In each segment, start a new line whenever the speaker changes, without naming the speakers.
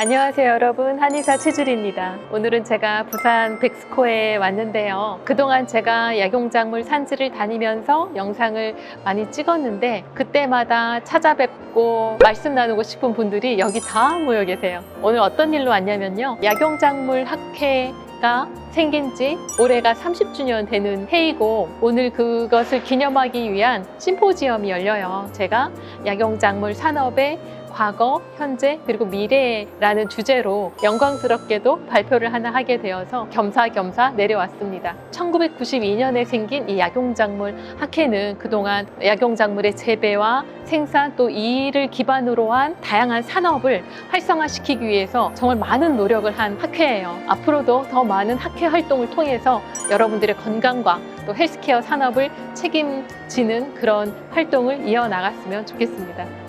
안녕하세요 여러분. 한의사 최주리입니다. 오늘은 제가 부산 백스코에 왔는데요. 그동안 제가 약용작물 산지를 다니면서 영상을 많이 찍었는데 그때마다 찾아뵙고 말씀 나누고 싶은 분들이 여기 다 모여 계세요. 오늘 어떤 일로 왔냐면요. 약용작물 학회 가 생긴 지 올해가 30주년 되는 해이고 오늘 그것을 기념하기 위한 심포지엄이 열려요. 제가 약용작물 산업의 과거, 현재, 그리고 미래라는 주제로 영광스럽게도 발표를 하나 하게 되어서 겸사겸사 내려왔습니다. 1992년에 생긴 이 약용작물 학회는 그동안 약용작물의 재배와 생산 또 이를 기반으로 한 다양한 산업을 활성화시키기 위해서 정말 많은 노력을 한 학회예요. 앞으로도 더 많은 학회 활동을 통해서 여러분들의 건강과 또 헬스케어 산업을 책임지는 그런 활동을 이어나갔으면 좋겠습니다.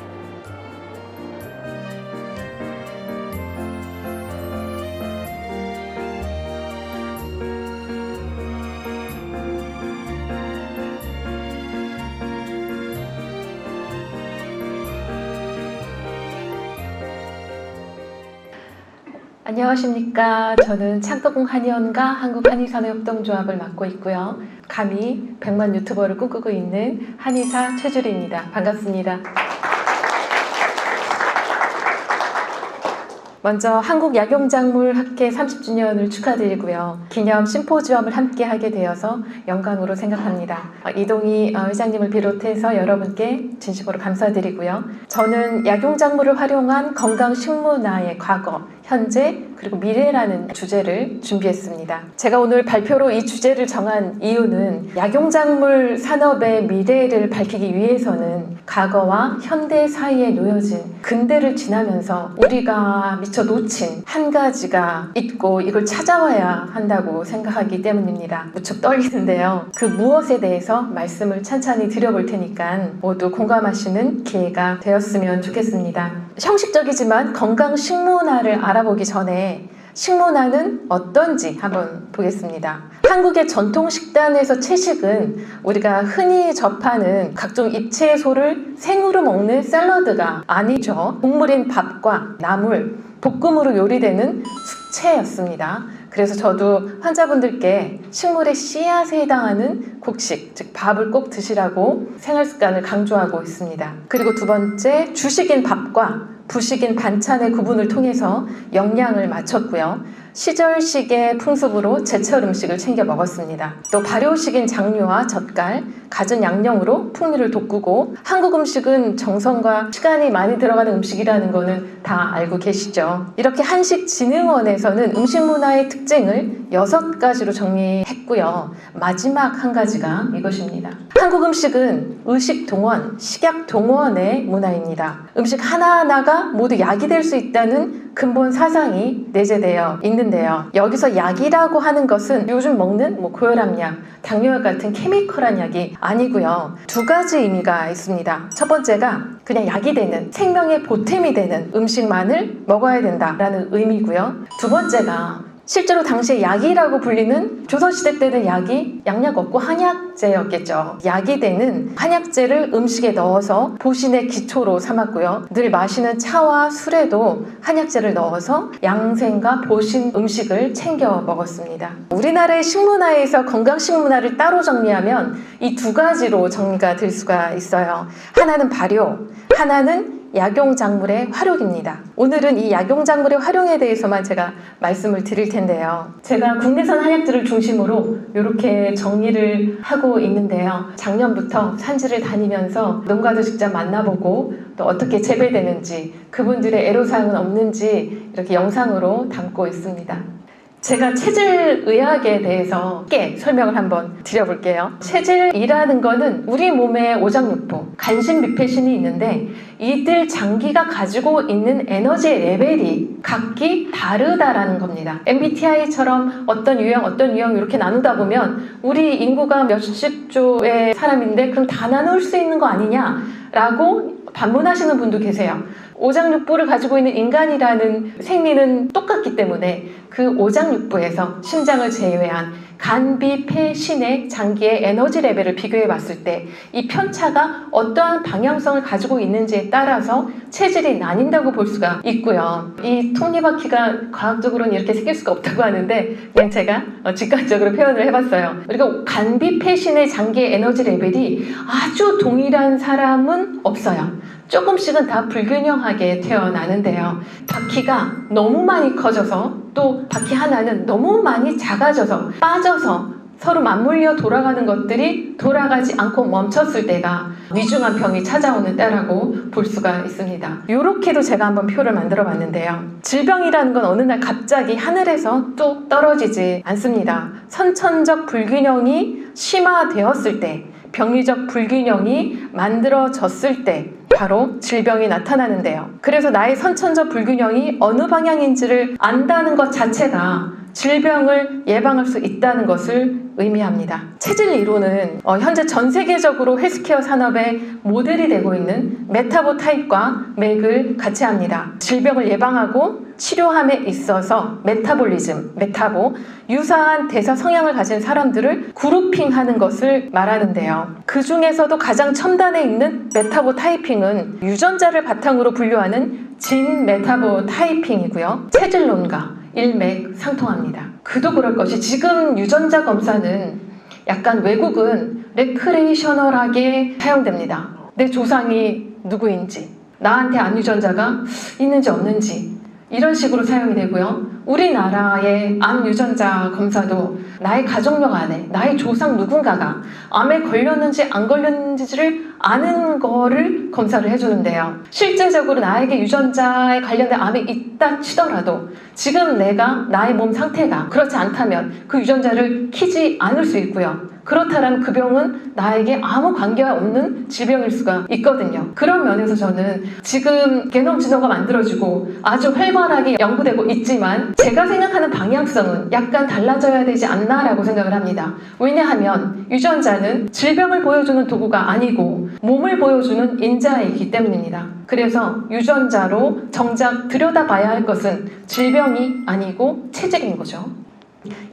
안녕하십니까. 저는 창덕궁 한의원과 한국한의산업협동조합을 맡고 있고요. 감히 100만 유튜버를 꿈꾸고 있는 한의사 최주리입니다. 반갑습니다. 먼저 한국약용작물학회 30주년을 축하드리고요. 기념 심포지엄을 함께 하게 되어서 영광으로 생각합니다. 어, 이동희 어, 회장님을 비롯해서 여러분께 진심으로 감사드리고요. 저는 약용작물을 활용한 건강식문화의 과거, 현재, 그리고 미래라는 주제를 준비했습니다. 제가 오늘 발표로 이 주제를 정한 이유는 약용작물 산업의 미래를 밝히기 위해서는 과거와 현대 사이에 놓여진 근대를 지나면서 우리가 미처 놓친 한 가지가 있고 이걸 찾아와야 한다고 생각하기 때문입니다. 무척 떨리는데요. 그 무엇에 대해서 말씀을 찬찬히 드려볼 테니까 모두 공감하시는 기회가 되었으면 좋겠습니다. 형식적이지만 건강 식문화를 알아 보기 전에 식문화는 어떤지 한번 보겠습니다. 한국의 전통 식단에서 채식은 우리가 흔히 접하는 각종 잎채소를 생으로 먹는 샐러드가 아니죠. 국물인 밥과 나물, 볶음으로 요리되는 숙채였습니다. 그래서 저도 환자분들께 식물의 씨앗에 해당하는 곡식, 즉 밥을 꼭 드시라고 생활 습관을 강조하고 있습니다. 그리고 두 번째, 주식인 밥과 부식인 반찬의 구분을 통해서 영양을 맞췄고요. 시절식의 풍습으로 제철 음식을 챙겨 먹었습니다. 또 발효식인 장류와 젓갈, 갖은 양념으로 풍미를 돋구고 한국 음식은 정성과 시간이 많이 들어가는 음식이라는 거는 다 알고 계시죠. 이렇게 한식진흥원에서는 음식 문화의 특징을 여섯 가지로 정리했고요. 마지막 한 가지가 이것입니다. 한국 음식은 의식 동원, 식약 동원의 문화입니다. 음식 하나하나가 모두 약이 될 수 있다는 근본 사상이 내재되어 있는데요. 여기서 약이라고 하는 것은 요즘 먹는 뭐 고혈압약, 당뇨약 같은 케미컬한 약이 아니고요. 두 가지 의미가 있습니다. 첫 번째가 그냥 약이 되는 생명의 보탬이 되는 음식만을 먹어야 된다라는 의미고요. 두 번째가 실제로 당시에 약이라고 불리는 조선시대 때는 약이 양약 없고 한약재였겠죠. 약이 되는 한약재를 음식에 넣어서 보신의 기초로 삼았고요. 늘 마시는 차와 술에도 한약재를 넣어서 양생과 보신 음식을 챙겨 먹었습니다. 우리나라의 식문화에서 건강식문화를 따로 정리하면 이 두 가지로 정리가 될 수가 있어요. 하나는 발효, 하나는 약용작물의 활용입니다. 오늘은 이 약용작물의 활용에 대해서만 제가 말씀을 드릴 텐데요. 제가 국내산 한약들을 중심으로 이렇게 정리를 하고 있는데요. 작년부터 산지를 다니면서 농가도 직접 만나보고 또 어떻게 재배되는지 그분들의 애로사항은 없는지 이렇게 영상으로 담고 있습니다. 제가 체질 의학에 대해서 쉽게 설명을 한번 드려볼게요. 체질이라는 거는 우리 몸의 오장육부, 간신 비폐신이 있는데 이들 장기가 가지고 있는 에너지 레벨이 각기 다르다라는 겁니다. MBTI처럼 어떤 유형, 어떤 유형 이렇게 나누다 보면 우리 인구가 몇십 조의 사람인데 그럼 다 나눌 수 있는 거 아니냐라고 반문하시는 분도 계세요. 오장육부를 가지고 있는 인간이라는 생리는 똑같기 때문에 그 오장육부에서 심장을 제외한 간비, 폐, 신의 장기의 에너지 레벨을 비교해 봤을 때 이 편차가 어떠한 방향성을 가지고 있는지에 따라서 체질이 나뉜다고 볼 수가 있고요. 이 톱니바퀴가 과학적으로는 이렇게 생길 수가 없다고 하는데 그냥 제가 어, 직관적으로 표현을 해봤어요. 그리고 간비, 폐, 신의 장기의 에너지 레벨이 아주 동일한 사람은 없어요. 조금씩은 다 불균형하게 태어나는데요. 바퀴가 너무 많이 커져서 또 바퀴 하나는 너무 많이 작아져서 빠져서 서로 맞물려 돌아가는 것들이 돌아가지 않고 멈췄을 때가 위중한 병이 찾아오는 때라고 볼 수가 있습니다. 이렇게도 제가 한번 표를 만들어 봤는데요. 질병이라는 건 어느 날 갑자기 하늘에서 뚝 떨어지지 않습니다. 선천적 불균형이 심화되었을 때, 병리적 불균형이 만들어졌을 때, 바로 질병이 나타나는데요. 그래서 나의 선천적 불균형이 어느 방향인지를 안다는 것 자체가 질병을 예방할 수 있다는 것을 의미합니다. 체질 이론은 어, 현재 전 세계적으로 헬스케어 산업의 모델이 되고 있는 메타보 타입과 맥을 같이 합니다. 질병을 예방하고 치료함에 있어서 메타볼리즘, 메타보, 유사한 대사 성향을 가진 사람들을 그룹핑 하는 것을 말하는데요. 그 중에서도 가장 첨단에 있는 메타보 타이핑은 유전자를 바탕으로 분류하는 진 메타보 타이핑이고요. 체질론과 일맥 상통합니다. 그도 그럴 것이 지금 유전자 검사는 약간 외국은 레크레이셔널하게 사용됩니다. 내 조상이 누구인지, 나한테 암 유전자가 있는지 없는지 이런 식으로 사용이 되고요. 우리나라의 암 유전자 검사도 나의 가족력 안에 나의 조상 누군가가 암에 걸렸는지 안 걸렸는지를 아는 거를 검사를 해주는데요. 실제적으로 나에게 유전자에 관련된 암이 있다 치더라도 지금 내가 나의 몸 상태가 그렇지 않다면 그 유전자를 키지 않을 수 있고요. 그렇다면 그 병은 나에게 아무 관계가 없는 질병일 수가 있거든요. 그런 면에서 저는 지금 게놈 진화가 만들어지고 아주 활발하게 연구되고 있지만 제가 생각하는 방향성은 약간 달라져야 되지 않나라고 생각을 합니다. 왜냐하면 유전자는 질병을 보여주는 도구가 아니고 몸을 보여주는 인자이기 때문입니다. 그래서 유전자로 정작 들여다봐야 할 것은 질병이 아니고 체질인 거죠.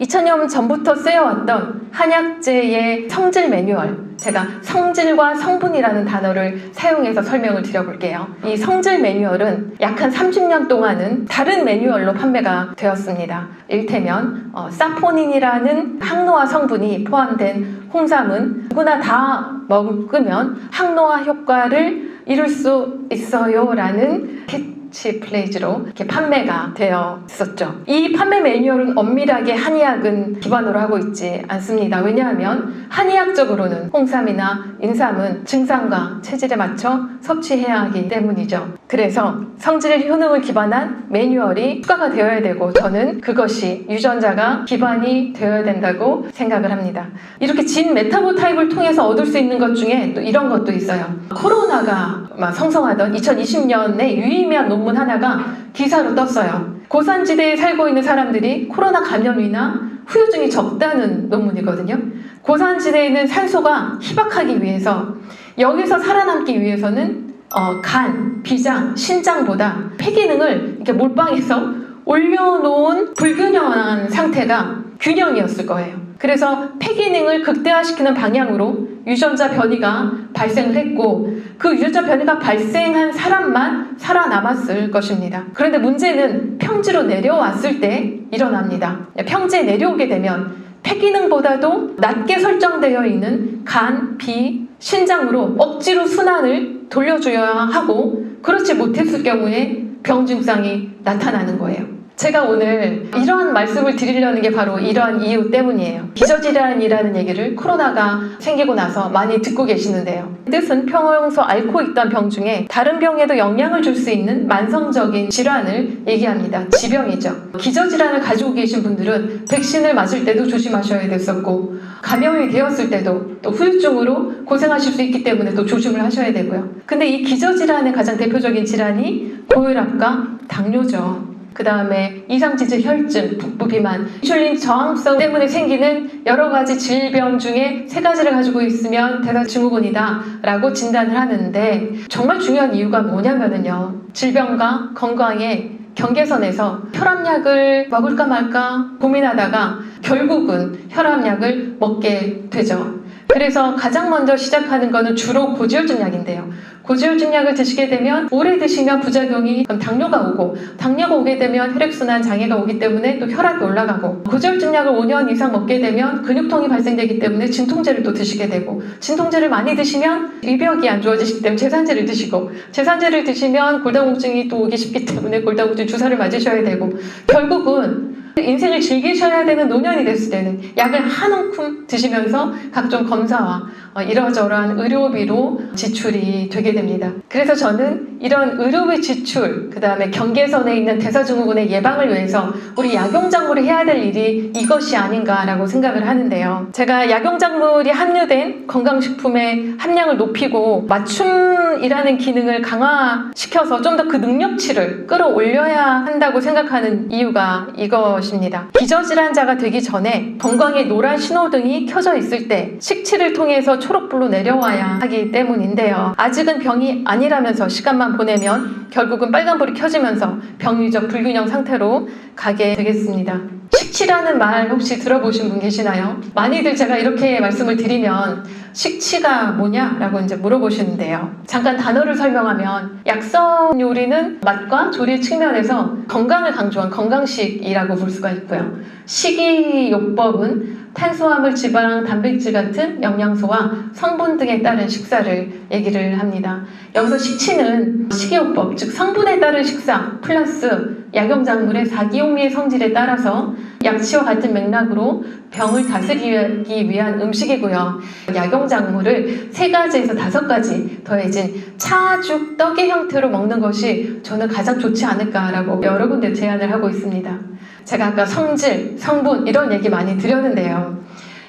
2000년 전부터 쓰여왔던 한약재의 성질 매뉴얼. 제가 성질과 성분이라는 단어를 사용해서 설명을 드려볼게요. 이 성질 매뉴얼은 약 한 30년 동안은 다른 매뉴얼로 판매가 되었습니다. 일테면 어, 사포닌이라는 항노화 성분이 포함된 홍삼은 누구나 다 먹으면 항노화 효과를 이룰 수 있어요라는 캐 치 플레이즈로 이렇게 판매가 되어 있었죠. 이 판매 매뉴얼은 엄밀하게 한의학은 기반으로 하고 있지 않습니다. 왜냐하면 한의학적으로는 홍삼이나 인삼은 증상과 체질에 맞춰 섭취해야 하기 때문이죠. 그래서 성질 효능을 기반한 매뉴얼이 추가가 되어야 되고 저는 그것이 유전자가 기반이 되어야 된다고 생각을 합니다. 이렇게 진 메타보 타입을 통해서 얻을 수 있는 것 중에 또 이런 것도 있어요. 코로나가 막 성성하던 2020년에 유의미한 논문 하나가 기사로 떴어요. 고산지대에 살고 있는 사람들이 코로나 감염이나 후유증이 적다는 논문이거든요. 고산지대에 있는 산소가 희박하기 위해서 여기서 살아남기 위해서는 어, 간, 비장, 신장보다 폐기능을 이렇게 몰빵해서 올려놓은 불균형한 상태가 균형이었을 거예요. 그래서 폐기능을 극대화시키는 방향으로 유전자 변이가 발생을 했고 그 유전자 변이가 발생한 사람만 살아남았을 것입니다. 그런데 문제는 평지로 내려왔을 때 일어납니다. 평지에 내려오게 되면 폐기능보다도 낮게 설정되어 있는 간, 비, 신장으로 억지로 순환을 돌려줘야 하고 그렇지 못했을 경우에 병 증상이 나타나는 거예요. 제가 오늘 이러한 말씀을 드리려는 게 바로 이러한 이유 때문이에요. 기저질환이라는 얘기를 코로나가 생기고 나서 많이 듣고 계시는데요. 뜻은 평소 앓고 있던 병 중에 다른 병에도 영향을 줄 수 있는 만성적인 질환을 얘기합니다. 지병이죠. 기저질환을 가지고 계신 분들은 백신을 맞을 때도 조심하셔야 됐었고 감염이 되었을 때도 또 후유증으로 고생하실 수 있기 때문에 또 조심을 하셔야 되고요. 근데 이 기저질환의 가장 대표적인 질환이 고혈압과 당뇨죠. 그 다음에 이상지질 혈증, 북부 비만, 인슐린 저항성 때문에 생기는 여러 가지 질병 중에 세 가지를 가지고 있으면 대사 증후군이다 라고 진단을 하는데 정말 중요한 이유가 뭐냐면은요. 질병과 건강의 경계선에서 혈압약을 먹을까 말까 고민하다가 결국은 혈압약을 먹게 되죠. 그래서 가장 먼저 시작하는 거는 주로 고지혈증 약인데요. 고지혈증 약을 드시게 되면 오래 드시면 부작용이 당뇨가 오고 당뇨가 오게 되면 혈액순환 장애가 오기 때문에 또 혈압이 올라가고 고지혈증 약을 5년 이상 먹게 되면 근육통이 발생되기 때문에 진통제를 또 드시게 되고 진통제를 많이 드시면 위벽이 안 좋아지시기 때문에 제산제를 드시고 제산제를 드시면 골다공증이 또 오기 쉽기 때문에 골다공증 주사를 맞으셔야 되고 결국은 인생을 즐기셔야 되는 노년이 됐을 때는 약을 한 움큼 드시면서 각종 검사와 어, 이러저러한 의료비로 지출이 되게 됩니다. 그래서 저는 이런 의료비 지출, 그 다음에 경계선에 있는 대사증후군의 예방을 위해서 우리 약용작물이 해야 될 일이 이것이 아닌가라고 생각을 하는데요. 제가 약용작물이 함유된 건강식품의 함량을 높이고 맞춤이라는 기능을 강화시켜서 좀 더 그 능력치를 끌어올려야 한다고 생각하는 이유가 이것입니다. 기저질환자가 되기 전에 건강의 노란 신호등이 켜져 있을 때 식치를 통해서 초록불로 내려와야 하기 때문인데요. 아직은 병이 아니라면서 시간만 보내면 결국은 빨간불이 켜지면서 병리적 불균형 상태로 가게 되겠습니다. 식치라는 말 혹시 들어보신 분 계시나요? 많이들 제가 이렇게 말씀을 드리면 식치가 뭐냐라고 이제 물어보시는데요. 잠깐 단어를 설명하면 약성 요리는 맛과 조리 측면에서 건강을 강조한 건강식이라고 볼 수가 있고요. 식이요법은 탄수화물, 지방, 단백질 같은 영양소와 성분 등에 따른 식사를 얘기를 합니다. 여기서 식치는 식이요법, 즉 성분에 따른 식사 플러스 약용작물의 사기용리의 성질에 따라서 약치와 같은 맥락으로 병을 다스리기 위한 음식이고요. 약용작물을 세 가지에서 다섯 가지 더해진 차죽 떡의 형태로 먹는 것이 저는 가장 좋지 않을까라고 여러 군데 제안을 하고 있습니다. 제가 아까 성질, 성분 이런 얘기 많이 드렸는데요.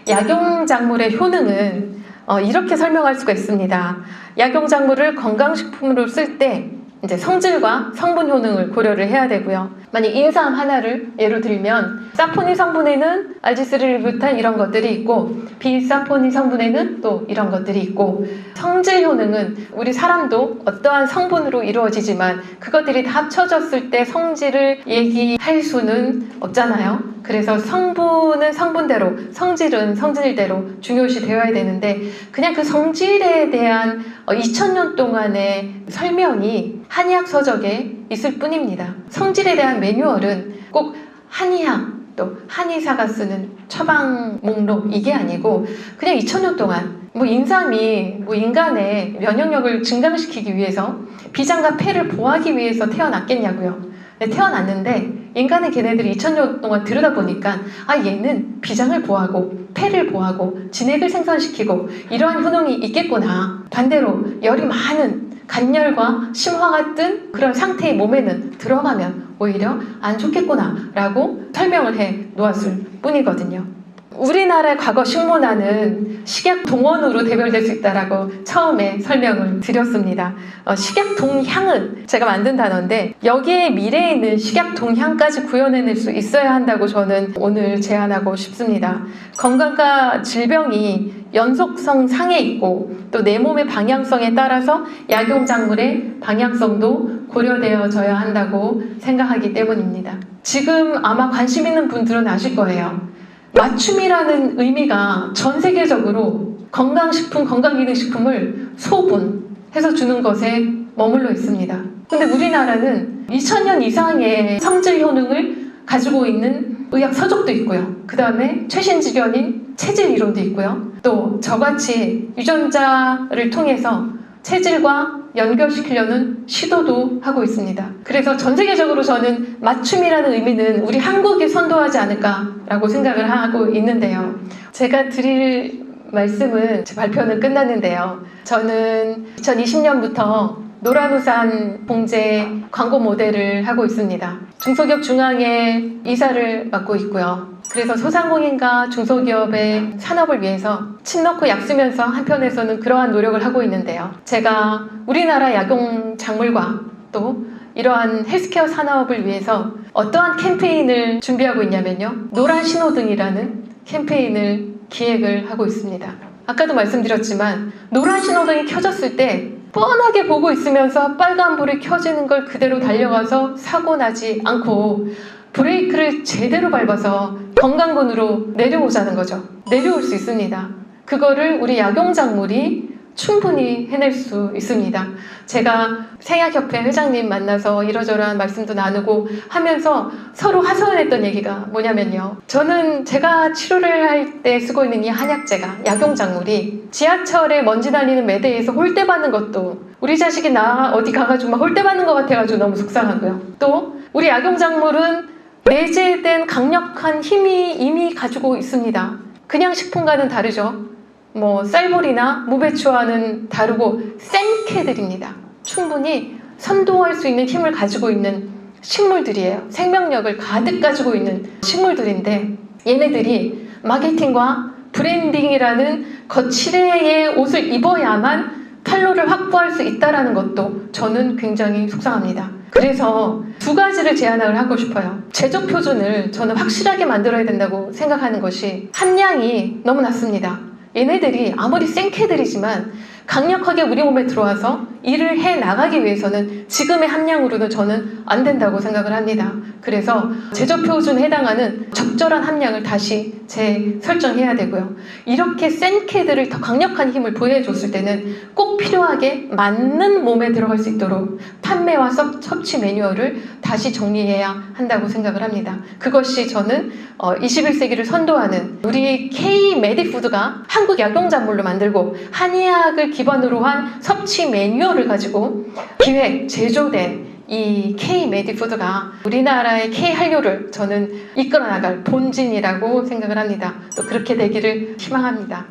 약용작물의 효능은 어, 이렇게 설명할 수가 있습니다. 약용작물을 건강식품으로 쓸 때 이제 성질과 성분 효능을 고려를 해야 되고요. 만약 인삼 하나를 예로 들면 사포닌 성분에는 알지스를 비롯한 이런 것들이 있고 비사포닌 성분에는 또 이런 것들이 있고 성질 효능은 우리 사람도 어떠한 성분으로 이루어지지만 그것들이 다 합쳐졌을 때 성질을 얘기할 수는 없잖아요. 그래서 성분은 성분대로 성질은 성질대로 중요시 되어야 되는데 그냥 그 성질에 대한 2000년 동안의 설명이 한의학 서적에 있을 뿐입니다. 성질에 대한 매뉴얼은 꼭 한의학 또 한의사가 쓰는 처방 목록 이게 아니고 그냥 2000년 동안 뭐 인삼이 뭐 인간의 면역력을 증강시키기 위해서 비장과 폐를 보호하기 위해서 태어났겠냐고요. 네, 태어났는데 인간의 걔네들이 2000년 동안 들여다 보니까 아 얘는 비장을 보호하고 폐를 보호하고 진액을 생산시키고 이러한 효능이 있겠구나. 반대로 열이 많은 간열과 심화 같은 그런 상태의 몸에는 들어가면 오히려 안 좋겠구나라고 설명을 해 놓았을 뿐이거든요. 우리나라의 과거 식문화는 식약 동원으로 대별될 수 있다라고 처음에 설명을 드렸습니다. 어, 식약 동향은 제가 만든 단어인데 여기에 미래에 있는 식약 동향까지 구현해낼 수 있어야 한다고 저는 오늘 제안하고 싶습니다. 건강과 질병이 연속성 상에 있고 또 내 몸의 방향성에 따라서 약용작물의 방향성도 고려되어져야 한다고 생각하기 때문입니다. 지금 아마 관심 있는 분들은 아실 거예요. 맞춤이라는 의미가 전 세계적으로 건강식품, 건강기능식품을 소분해서 주는 것에 머물러 있습니다. 근데 우리나라는 2000년 이상의 성질 효능을 가지고 있는 의학 서적도 있고요. 그 다음에 최신 지견인 체질 이론도 있고요. 또 저같이 유전자를 통해서 체질과 연결시키려는 시도도 하고 있습니다. 그래서 전 세계적으로 저는 맞춤이라는 의미는 우리 한국이 선도하지 않을까라고 생각을 하고 있는데요. 제가 드릴 말씀은 제 발표는 끝났는데요. 저는 2020년부터 노란우산 봉제 광고 모델을 하고 있습니다. 중소기업 중앙회 이사를 맡고 있고요. 그래서 소상공인과 중소기업의 산업을 위해서 침 넣고 약 쓰면서 한편에서는 그러한 노력을 하고 있는데요. 제가 우리나라 약용 작물과 또 이러한 헬스케어 산업을 위해서 어떠한 캠페인을 준비하고 있냐면요. 노란 신호등이라는 캠페인을 기획을 하고 있습니다. 아까도 말씀드렸지만 노란 신호등이 켜졌을 때 뻔하게 보고 있으면서 빨간불이 켜지는 걸 그대로 달려가서 사고 나지 않고 브레이크를 제대로 밟아서 건강군으로 내려오자는 거죠. 내려올 수 있습니다. 그거를 우리 약용작물이 충분히 해낼 수 있습니다. 제가 생약협회 회장님 만나서 이러저러한 말씀도 나누고 하면서 서로 하소연했던 얘기가 뭐냐면요. 저는 제가 치료를 할 때 쓰고 있는 이 한약재가 약용작물이 지하철에 먼지 달리는 매대에서 홀대 받는 것도 우리 자식이 나 어디 가가지고 막 홀대 받는 것 같아가지고 너무 속상하고요. 또 우리 약용작물은 내재된 강력한 힘이 이미 가지고 있습니다. 그냥 식품과는 다르죠. 뭐 쌀볼이나 무배추와는 다르고 센 캐들입니다. 충분히 선도할 수 있는 힘을 가지고 있는 식물들이에요. 생명력을 가득 가지고 있는 식물들인데 얘네들이 마케팅과 브랜딩이라는 거칠의 옷을 입어야만 팔로를 확보할 수 있다라는 것도 저는 굉장히 속상합니다. 그래서 두 가지를 제안을 하고 싶어요. 제조 표준을 저는 확실하게 만들어야 된다고 생각하는 것이 함량이 너무 낮습니다. 얘네들이 아무리 센 캐들이지만 강력하게 우리 몸에 들어와서 일을 해 나가기 위해서는 지금의 함량으로는 저는 안 된다고 생각을 합니다. 그래서 제조 표준에 해당하는 적절한 함량을 다시 재설정해야 되고요. 이렇게 센 캐들을 더 강력한 힘을 보여줬을 때는 꼭 필요하게 맞는 몸에 들어갈 수 있도록 판매와 섭- 섭취 매뉴얼을 다시 정리해야 한다고 생각을 합니다. 그것이 저는 21세기를 선도하는 우리 K 메디푸드가 한국 약용작물로 만들고 한의학을 기반으로 한 섭취 매뉴얼을 가지고 기획, 제조된 이 K 메디푸드가 우리나라의 K 한류를 저는 이끌어 나갈 본진이라고 생각을 합니다. 또 그렇게 되기를 희망합니다.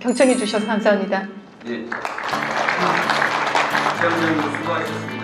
경청해 주셔서 감사합니다.
네. 최원장님 수고하셨습니다.